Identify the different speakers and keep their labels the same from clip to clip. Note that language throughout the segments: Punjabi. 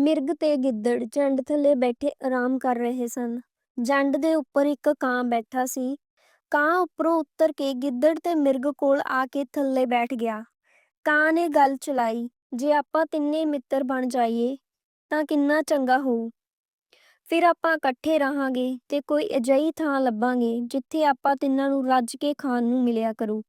Speaker 1: ਮਿਰਗ ਤੇ ਗਿੱਦੜ ਜੰਡ ਥੱਲੇ ਬੈਠੇ ਆਰਾਮ ਕਰ ਰਹੇ ਸਨ। ਜੰਡ ਦੇ ਉੱਪਰ ਇੱਕ ਕਾਂ ਬੈਠਾ ਸੀ। ਕਾਂ ਉੱਪਰੋਂ ਉਤਰ ਕੇ ਗਿੱਦੜ ਤੇ ਮਿਰਗ ਕੋਲ ਆ ਕੇ ਥੱਲੇ ਬੈਠ ਗਿਆ। ਕਾਂ ਨੇ ਗੱਲ ਚਲਾਈ, "ਜੇ ਆਪਾਂ ਤਿੰਨੇ ਮਿੱਤਰ ਬਣ ਜਾਈਏ ਤਾਂ ਕਿੰਨਾ ਚੰਗਾ ਹੋਊ। ਫਿਰ ਆਪਾਂ ਇਕੱਠੇ ਰਹਾਂਗੇ ਤੇ ਕੋਈ ਅਜਿਹੀ ਥਾਂ ਲੱਭਾਂਗੇ ਜਿੱਥੇ ਆਪਾਂ ਤਿੰਨਾਂ ਨੂੰ ਰੱਜ ਕੇ ਖਾਣ ਨੂੰ ਮਿਲਿਆ ਕਰੂ।"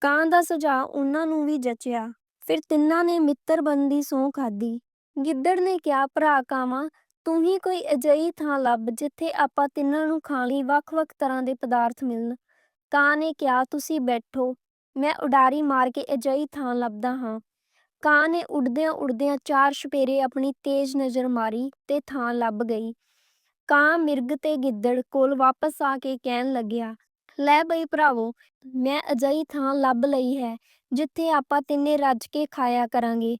Speaker 1: ਕਾਂ ਦਾ ਸੁਝਾਅ ਉਹਨਾਂ ਨੂੰ ਵੀ ਜਚਿਆ। ਫਿਰ ਤਿੰਨਾਂ ਨੇ ਮਿੱਤਰ ਬਣਨ ਦੀ ਸਹੁੰ ਖਾਧੀ। ਗਿੱਦੜ ਨੇ ਕਿਹਾ, "ਭਰਾ ਕਾਵਾਂ, ਤੂੰ ਹੀ ਕੋਈ ਅਜਿਹੀ ਥਾਂ ਲੱਭ ਜਿੱਥੇ ਆਪਾਂ ਤਿੰਨਾਂ ਨੂੰ ਖਾਣ ਲਈ ਵੱਖ-ਵੱਖ ਤਰ੍ਹਾਂ ਦੇ ਪਦਾਰਥ ਮਿਲਣ।" ਕਾਂ ਨੇ ਕਿਹਾ, "ਤੁਸੀਂ ਬੈਠੋ, ਮੈਂ ਉਡਾਰੀ ਮਾਰ ਕੇ ਅਜਿਹੀ ਥਾਂ ਲੱਭਦਾ ਹਾਂ।" ਕਾਂ ਨੇ ਉੱਡਦਿਆਂ-ਉੱਡਦਿਆਂ ਚਾਰ ਛਪੇਰੇ ਆਪਣੀ ਤੇਜ਼ ਨਜ਼ਰ ਮਾਰੀ ਤੇ ਥਾਂ ਲੱਭ ਗਈ। ਕਾਂ ਮਿਰਗ ਤੇ ਗਿੱਦੜ ਕੋਲ ਵਾਪਸ ਆ ਕੇ ਕਹਿਣ ਲੱਗਿਆ, "ਲੈ ਬਈ ਭਰਾਵੋ, ਮੈਂ ਅਜਿਹੀ ਥਾਂ ਲੱਭ ਲਈ ਹੈ ਜਿੱਥੇ ਆਪਾਂ ਤਿੰਨੇ ਰੱਜ ਕੇ ਖਾਇਆ ਕਰਾਂਗੇ।"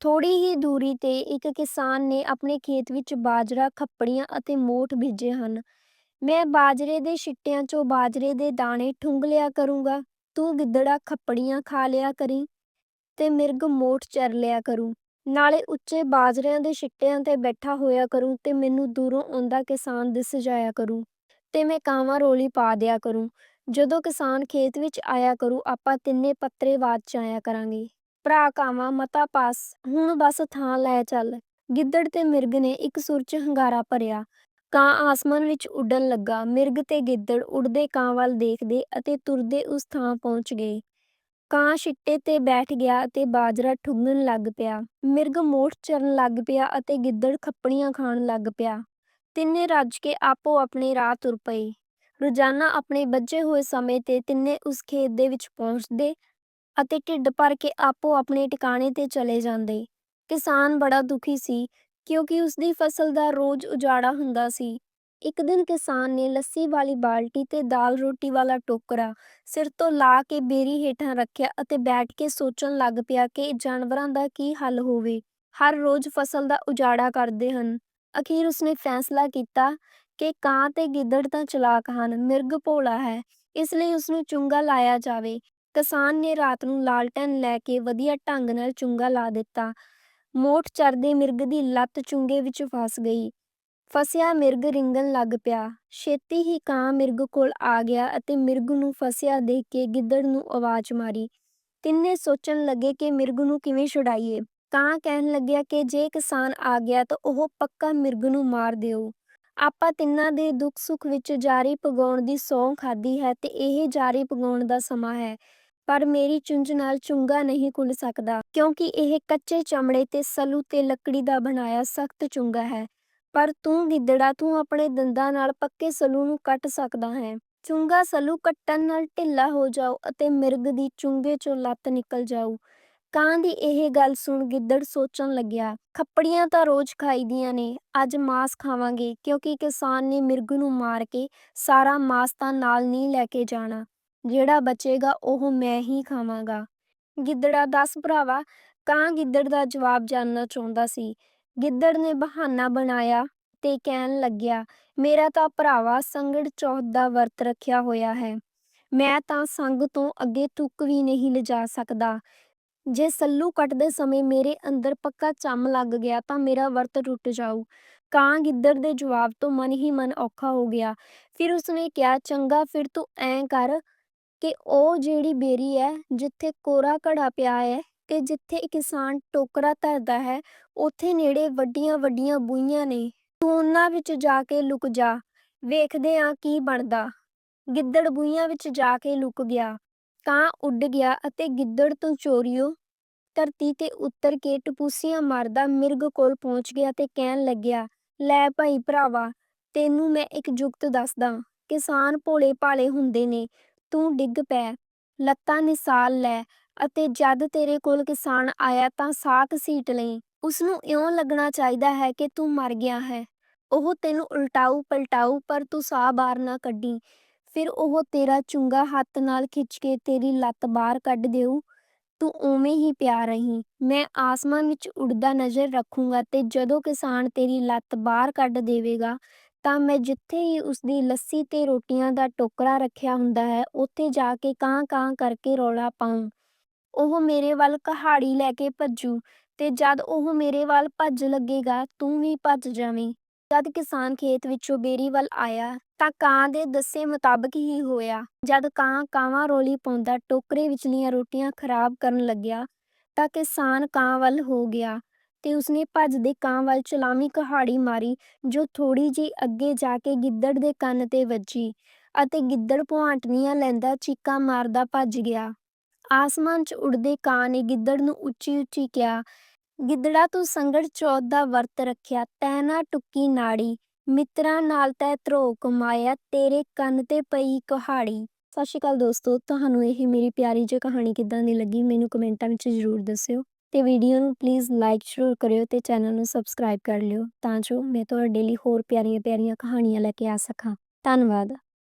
Speaker 1: ਥੋੜੀ ਹੀ ਦੂਰੀ ਤੇ ਇੱਕ ਕਿਸਾਨ ਨੇ ਆਪਣੇ ਖੇਤ ਵਿੱਚ ਬਾਜਰਾ, ਖੱਪੜੀਆਂ ਅਤੇ ਮੋਠ ਬੀਜੇ ਹਨ। "ਮੈਂ ਬਾਜਰੇ ਦੇ ਛਿੱਟਿਆਂ 'ਚੋਂ ਬਾਜਰੇ ਦੇ ਦਾਣੇ ਠੁੰਗ ਲਿਆ ਕਰੂੰਗਾ, ਤੂੰ ਗਿੱਦੜਾ ਖੱਪੜੀਆਂ ਖਾ ਲਿਆ ਕਰੀਂ ਤੇ ਮਿਰਗ ਮੋਠ ਚਰ ਲਿਆ ਕਰੂ। ਨਾਲੇ ਉੱਚੇ ਬਾਜਰਿਆਂ ਦੇ ਸਿੱਟਿਆਂ 'ਤੇ ਬੈਠਾ ਹੋਇਆ ਕਰੂੰ ਤੇ ਮੈਨੂੰ ਦੂਰੋਂ ਆਉਂਦਾ ਕਿਸਾਨ ਦਿਸ ਜਾਇਆ ਕਰੂ ਤੇ ਮੈਂ ਕਾਵਾਂ ਰੌਲੀ ਪਾ ਦਿਆ ਕਰੂੰ। ਜਦੋਂ ਕਿਸਾਨ ਖੇਤ ਵਿੱਚ ਆਇਆ ਕਰੂ ਆਪਾਂ ਤਿੰਨੇ ਪੱਤਰੇ ਬਾਜ਼ ਜਾਇਆ ਕਰਾਂਗੇ। ਭਰਾ ਕਾਵਾਂ ਮਤਾ ਪਾਸ, ਹੁਣ ਬਸ ਥਾਂ ਲੈ ਚੱਲ।" ਗਿੱਦੜ ਤੇ ਮਿਰਗ ਨੇ ਇੱਕ ਸੁਰ 'ਚ ਹੁੰਗਾਰਾ ਭਰਿਆ। ਕਾਂ ਆਸਮਾਨ ਵਿੱਚ ਉੱਡਣ ਲੱਗਾ। ਮਿਰਗ ਤੇ ਗਿੱਦੜ ਉੱਡਦੇ ਕਾਂ ਵੱਲ ਦੇਖਦੇ ਅਤੇ ਤੁਰਦੇ ਉਸ ਥਾਂ ਪਹੁੰਚ ਗਏ। ਕਾਂ ਛਿੱਟੇ 'ਤੇ ਬੈਠ ਗਿਆ ਅਤੇ ਬਾਜਰਾ ਠੁੰਗਣ ਲੱਗ ਪਿਆ। ਮਿਰਗ ਮੋਠ ਚਰਨ ਲੱਗ ਪਿਆ ਅਤੇ ਗਿੱਦੜ ਖੱਪੜੀਆਂ ਖਾਣ ਲੱਗ ਪਿਆ। ਤਿੰਨੇ ਰੱਜ ਕੇ ਆਪੋ-ਆਪਣੇ ਰਾਹ ਤੁਰ ਪਏ। ਰੋਜ਼ਾਨਾ ਆਪਣੇ ਬੱਝੇ ਹੋਏ ਸਮੇਂ 'ਤੇ ਤਿੰਨੇ ਉਸ ਖੇਤ ਦੇ ਵਿੱਚ ਪਹੁੰਚਦੇ ਅਤੇ ਢਿੱਡ ਭਰ ਕੇ ਆਪੋ-ਆਪਣੇ ਟਿਕਾਣੇ 'ਤੇ ਚਲੇ ਜਾਂਦੇ। ਕਿਸਾਨ ਬੜਾ ਦੁਖੀ ਸੀ ਕਿਉਂਕਿ ਉਸਦੀ ਫ਼ਸਲ ਦਾ ਰੋਜ਼ ਉਜਾੜਾ ਹੁੰਦਾ ਸੀ। ਇੱਕ ਦਿਨ ਕਿਸਾਨ ਨੇ ਲੱਸੀ ਵਾਲੀ ਬਾਲਟੀ ਤੇ ਦਾਲ-ਰੋਟੀ ਵਾਲਾ ਟੋਕਰਾ ਸਿਰ ਤੋਂ ਲਾ ਕੇ ਬੇਰੀ ਹੇਠਾਂ ਰੱਖਿਆ ਅਤੇ ਬੈਠ ਕੇ ਸੋਚਣ ਲੱਗ ਪਿਆ ਕਿ ਜਾਨਵਰਾਂ ਦਾ ਕੀ ਹੱਲ ਹੋਵੇ। ਹਰ ਰੋਜ਼ ਫ਼ਸਲ ਦਾ ਉਜਾੜਾ ਕਰਦੇ ਹਨ। ਅਖੀਰ ਉਸਨੇ ਫੈਸਲਾ ਕੀਤਾ ਕਿ ਕਾਂ ਤੇ ਗਿੱਦੜ ਤਾਂ ਚਲਾਕ ਹਨ, ਮਿਰਗ ਭੋਲਾ ਹੈ, ਇਸ ਲਈ ਉਸਨੂੰ ਚੁੰਗਾ ਲਾਇਆ ਜਾਵੇ। ਕਿਸਾਨ ਨੇ ਰਾਤ ਨੂੰ ਲਾਲਟਨ ਲੈ ਕੇ ਵਧੀਆ ਢੰਗ ਨਾਲ ਚੁੰਗਾ ਲਾ ਦਿੱਤਾ। ਮੋਠ ਚਰਦੇ ਮਿਰਗ ਦੀ ਲੱਤ ਚੁੰਗੇ ਵਿੱਚ ਫਸ ਗਈ। ਫਸਿਆ ਮਿਰਗ ਰਿੰਗਣ ਲੱਗ ਪਿਆ। ਛੇਤੀ ਹੀ ਕਾਂ ਮਿਰਗ ਕੋਲ ਆ ਗਿਆ ਅਤੇ ਮਿਰਗ ਨੂੰ ਫਸਿਆ ਦੇਖ ਕੇ ਗਿੱਦੜ ਨੂੰ ਆਵਾਜ਼ ਮਾਰੀ। ਤਿੰਨੇ ਸੋਚਣ ਲੱਗੇ ਕਿ ਮਿਰਗ ਨੂੰ ਕਿਵੇਂ ਛੁਡਾਈਏ। ਕਾਂ ਕਹਿਣ ਲੱਗਿਆ ਕਿ ਜੇ ਕਿਸਾਨ ਆ ਗਿਆ ਤਾਂ ਉਹ ਪੱਕਾ ਮਿਰਗ ਨੂੰ ਮਾਰ ਦਿਓ ਆਪਾਂ ਤਿੰਨਾਂ ਦੇ ਦੁੱਖ-ਸੁੱਖ ਵਿੱਚ ਜਾਰੀ ਪਗਾਉਣ ਦੀ ਸਹੁੰ ਖਾਧੀ ਹੈ ਤੇ ਇਹ ਜਾਰੀ ਪਗਾਉਣ ਦਾ ਸਮਾਂ ਹੈ। ਪਰ ਮੇਰੀ ਚੁੰਝ ਨਾਲ ਚੁੰਗਾ ਨਹੀਂ ਖੁੱਲ੍ਹ ਸਕਦਾ ਕਿਉਂਕਿ ਇਹ ਕੱਚੇ ਚਮੜੇ ਤੇ ਸਲੂ ਤੇ ਲੱਕੜੀ ਦਾ ਬਣਾਇਆ ਸਖ਼ਤ ਚੁੰਗਾ ਹੈ। ਪਰ ਤੂੰ ਗਿੱਦੜਾ, ਤੂੰ ਆਪਣੇ ਦੰਦਾਂ ਨਾਲ ਪੱਕੇ ਸਲੂ ਨੂੰ ਕੱਟ ਸਕਦਾ ਹੈ ਚੁੰਗਾ ਸਲੂ ਕੱਟਣ ਨਾਲ ਢਿੱਲਾ ਹੋ ਜਾਓ ਅਤੇ ਮਿਰਗ ਦੀ ਚੁੰਗੇ 'ਚੋਂ ਲੱਤ ਨਿਕਲ ਜਾਊ। ਕਾਂ ਦੀ ਇਹ ਗੱਲ ਸੁਣ ਗਿੱਦੜ ਸੋਚਣ ਲੱਗਿਆ, "ਖੱਪੜੀਆਂ ਤਾਂ ਰੋਜ਼ ਖਾਈਦੀਆਂ ਨੇ, ਅੱਜ ਮਾਸ ਖਾਵਾਂਗੇ ਕਿਉਂਕਿ ਕਿਸਾਨ ਨੇ ਮਿਰਗ ਨੂੰ ਮਾਰ ਕੇ ਸਾਰਾ ਮਾਸ ਤਾਂ ਨਾਲ ਨਹੀਂ ਲੈ ਕੇ ਜਾਣਾ। ਜਿਹੜਾ ਬਚੇਗਾ ਉਹ ਮੈਂ ਹੀ ਖਾਵਾਂਗਾ।" ਗਿੱਦੜਾ, ਦੱਸ ਭਰਾਵਾ, ਕਾਂ ਗਿੱਦੜ ਦਾ ਜਵਾਬ ਜਾਣਨਾ ਚਾਹੁੰਦਾ ਸੀ। ਗਿੱਦੜ ਨੇ ਬਹਾਨਾ ਬਣਾਇਆ ਤੇ ਕਹਿਣ ਲੱਗਿਆ, "ਮੇਰਾ ਤਾਂ ਭਰਾਵਾ ਸੰਗੜ ਚੌਥ ਦਾ ਵਰਤ ਰੱਖਿਆ ਹੋਇਆ ਹੈ। ਮੈਂ ਤਾਂ ਸੰਗ ਤੋਂ ਅੱਗੇ ਥੁੱਕ ਵੀ ਨਹੀਂ ਲਿਜਾ ਸਕਦਾ। ਜੇ ਸੱਲੂ ਕੱਟਦੇ ਸਮੇਂ ਮੇਰੇ ਅੰਦਰ ਪੱਕਾ ਚੰਮ ਲੱਗ ਗਿਆ ਤਾਂ ਮੇਰਾ ਵਰਤ ਟੁੱਟ ਜਾਊ।" ਕਾਂ ਗਿੱਦੜ ਦੇ ਜਵਾਬ ਤੋਂ ਮਨ ਹੀ ਮਨ ਔਖਾ ਹੋ ਗਿਆ। ਫਿਰ ਉਸਨੇ ਕਿਹਾ, "ਚੰਗਾ ਫਿਰ ਤੂੰ ਐਂ ਕਰ ਕਿ ਉਹ ਜਿਹੜੀ ਬੇਰੀ ਹੈ ਜਿੱਥੇ ਕੋਰਾ ਘੜਾ ਪਿਆ ਹੈ ਤੇ ਜਿੱਥੇ ਕਿਸਾਨ ਟੋਕਰਾ ਧਰਦਾ ਹੈ, ਉੱਥੇ ਨੇੜੇ ਵੱਡੀਆਂ-ਵੱਡੀਆਂ ਬੂਹੀਆਂ ਨੇ। ਤੂੰ ਉਹਨਾਂ ਵਿੱਚ ਜਾ ਕੇ ਲੁਕ ਜਾ, ਵੇਖਦੇ ਆਂ ਕੀ ਬਣਦਾ।" ਗਿੱਦੜ ਬੂਹੀਆਂ ਵਿੱਚ ਜਾ ਕੇ ਲੁਕ ਗਿਆ। ਕਾਂ ਉੱਡ ਗਿਆ ਅਤੇ ਗਿੱਦੜ ਤੋਂ ਚੋਰੀਓ ਧਰਤੀ 'ਤੇ ਉਤਰ ਕੇ ਟਪੂਸੀਆਂ ਮਾਰਦਾ ਮਿਰਗ ਕੋਲ ਪਹੁੰਚ ਗਿਆ ਤੇ ਕਹਿਣ ਲੱਗਿਆ, "ਲੈ ਭਾਈ ਭਰਾਵਾ, ਤੈਨੂੰ ਮੈਂ ਇੱਕ ਜੁਗਤ ਦੱਸਦਾ ਕਿਸਾਨ ਭੋਲੇ-ਭਾਲੇ ਹੁੰਦੇ ਨੇ, ਤੂੰ ਡਿੱਗ ਪੈ, ਲੱਤਾਂ ਨਿਸਾਲ ਲੈ ਅਤੇ ਜਦ ਤੇਰੇ ਕੋਲ ਕਿਸਾਨ ਆਇਆ ਤਾਂ ਸਾਹ ਘਸੀਟ ਲਈਂ। ਉਸਨੂੰ ਇਉਂ ਲੱਗਣਾ ਚਾਹੀਦਾ ਹੈ ਕਿ ਤੂੰ ਮਰ ਗਿਆ ਹੈ ਉਹ ਤੈਨੂੰ ਉਲਟਾਊ-ਪਲਟਾਊ ਪਰ ਤੂੰ ਸਾਹ ਬਾਹਰ ਨਾ ਕੱਢੀ ਫਿਰ ਉਹ ਤੇਰਾ ਚੁੰਗਾ ਹੱਥ ਨਾਲ ਖਿੱਚ ਕੇ ਤੇਰੀ ਲੱਤ ਬਾਹਰ ਕੱਢ ਦੇਊ। ਤੂੰ ਉਵੇਂ ਹੀ ਪਿਆ ਰਹੀਂ। ਮੈਂ ਆਸਮਾਨ ਵਿੱਚ ਉੱਡਦਾ ਨਜ਼ਰ ਰੱਖੂੰਗਾ ਤੇ ਜਦੋਂ ਕਿਸਾਨ ਤੇਰੀ ਲੱਤ ਬਾਹਰ ਕੱਢ ਦੇਵੇਗਾ ਤਾਂ ਮੈਂ ਜਿੱਥੇ ਹੀ ਉਸਦੀ ਲੱਸੀ ਤੇ ਰੋਟੀਆਂ ਦਾ ਟੋਕਰਾ ਰੱਖਿਆ ਹੁੰਦਾ ਹੈ, ਉੱਥੇ ਜਾ ਕੇ ਕਾਂ-ਕਾਂ ਕਰਕੇ ਰੌਲਾ ਪਾਊਂ। ਉਹ ਮੇਰੇ ਵੱਲ ਕੁਹਾੜੀ ਲੈ ਕੇ ਭੱਜੂ ਤੇ ਜਦ ਉਹ ਮੇਰੇ ਵੱਲ ਭੱਜ ਲੱਗੇਗਾ ਤੂੰ ਵੀ ਭੱਜ ਜਾਵੀਂ। ਜਦ ਕਿਸਾਨ ਖੇਤ ਵਿੱਚੋਂ ਬੇਰੀ ਵੱਲ ਆਇਆ ਤਾਂ ਕਾਂ ਦੇ ਦੱਸੇ ਮੁਤਾਬਕ ਹੀ ਹੋਇਆ। ਜਦ ਕਾਂ ਕਾਵਾਂ ਰੌਲੀ ਪਾਉਂਦਾ ਟੋਕਰੇ ਵਿਚਲੀਆਂ ਰੋਟੀਆਂ ਖਰਾਬ ਕਰਨ ਲੱਗਿਆ ਤਾਂ ਕਿਸਾਨ ਕਾਂ ਵੱਲ ਹੋ ਗਿਆ। ਤੇ ਉਸਨੇ ਭੱਜਦੇ ਕਾਂ ਵੱਲ ਚਲਾਵੀਂ ਕੁਹਾੜੀ ਮਾਰੀ, ਜੋ ਥੋੜੀ ਜਿਹੀ ਅੱਗੇ ਜਾ ਕੇ ਗਿੱਦੜ ਦੇ ਕੰਨ ਤੇ ਵੱਜੀ ਅਤੇ ਗਿੱਦੜ ਭੁਆਂਟਣੀਆਂ ਲੈਂਦਾ ਚੀਕਾਂ ਮਾਰਦਾ ਭੱਜ ਗਿਆ। ਆਸਮਾਨ 'ਚ ਉੱਡਦੇ ਕਾਂ ਨੇ ਗਿੱਦੜ ਨੂੰ ਉੱਚੀ-ਉੱਚੀ ਕਿਹਾ, ਗਿੱਦੜਾ, ਤੂੰ ਸੰਗੜ ਚੌਥ ਦਾ ਵਰਤ ਰੱਖਿਆ, ਤੈ ਨਾ ਟੁੱਕੀ ਨਾੜੀ, ਮਿੱਤਰਾਂ ਨਾਲ ਤੈ ਧਰੋ ਕਮਾਇਆ ਤੇਰੇ ਕੰਨ ਤੇ ਪਈ ਕੁਹਾੜੀ। ਸਤਿ ਸ਼੍ਰੀ ਅਕਾਲ ਦੋਸਤੋ, ਤੁਹਾਨੂੰ ਇਹ ਮੇਰੀ ਪਿਆਰੀ ਜਿਹੀ ਕਹਾਣੀ ਕਿੱਦਾਂ ਦੀ ਲੱਗੀ, ਮੈਨੂੰ ਕਮੈਂਟਾਂ ਵਿੱਚ ਜ਼ਰੂਰ ਦੱਸਿਓ। ਤੇ ਵੀਡੀਓ ਨੂੰ ਪਲੀਜ਼ ਲਾਈਕ ਜ਼ਰੂਰ ਕਰਿਓ ਤੇ ਚੈਨਲ ਨੂੰ ਸਬਸਕ੍ਰਾਈਬ ਕਰ ਲਿਓ, ਤਾਂ ਜੋ ਮੈਂ ਤੁਹਾਡੇ ਲਈ ਹੋਰ ਪਿਆਰੀਆਂ ਪਿਆਰੀਆਂ ਕਹਾਣੀਆਂ ਲੈ ਕੇ ਆ ਸਕਾਂ। ਧੰਨਵਾਦ।